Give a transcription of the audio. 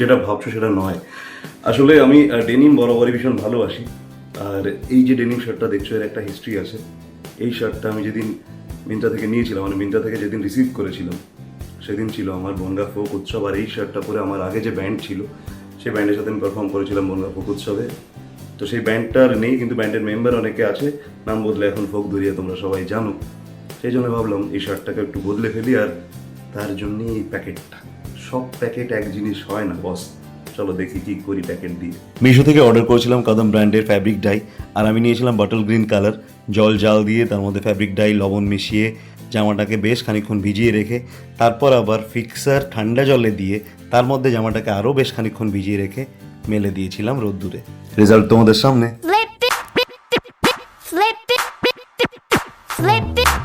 যেটা ভাবছ সেটা নয়। আসলে আমি ডেনিম বরাবরই ভীষণ ভালোবাসি। আর এই যে ডেনিম শার্টটা দেখছ, এর একটা হিস্ট্রি আছে। এই শার্টটা আমি যেদিন মিন্ত্রা থেকে নিয়েছিলাম মানে মিন্ত্রা থেকে যেদিন রিসিভ করেছিলাম, সেদিন ছিল আমার বনগা ফোক উৎসব। আর এই শার্টটা পরে আমার আগে যে ব্যান্ড ছিল, সেই ব্যান্ডের সাথে আমি পারফর্ম করেছিলাম বনগা ফোক উৎসবে। তো সেই ব্যান্ডটার নেই, কিন্তু ব্যান্ডের মেম্বার অনেকে আছে, নাম বদলে এখন ফোক ধরিয়ে তোমরা সবাই জানো। সেই জন্য ভাবলাম এই শার্টটাকে একটু বদলে ফেলি, আর তার জন্যই এই প্যাকেটটা সব প্যাকেট এক জিনিস হয় না বস চলো দেখি কি করি প্যাকেট দিয়ে মিশো থেকে অর্ডার করেছিলাম কদম ব্র্যান্ডের ফ্যাব্রিক ডাই আর আমি নিয়েছিলাম বটল গ্রিন কালার জল জাল দিয়ে তার মধ্যে ফ্যাব্রিক ডাই লবণ মিশিয়ে জামাটাকে বেশ খানিক্ষণ ভিজিয়ে রেখে তারপর আবার ফিক্সার ঠান্ডা জলে দিয়ে তার মধ্যে জামাটাকে আরও বেশ খানিক্ষণ ভিজিয়ে রেখে মেলে দিয়েছিলাম রোদ্দুরে রেজাল্ট তোমাদের সামনে it, it, it.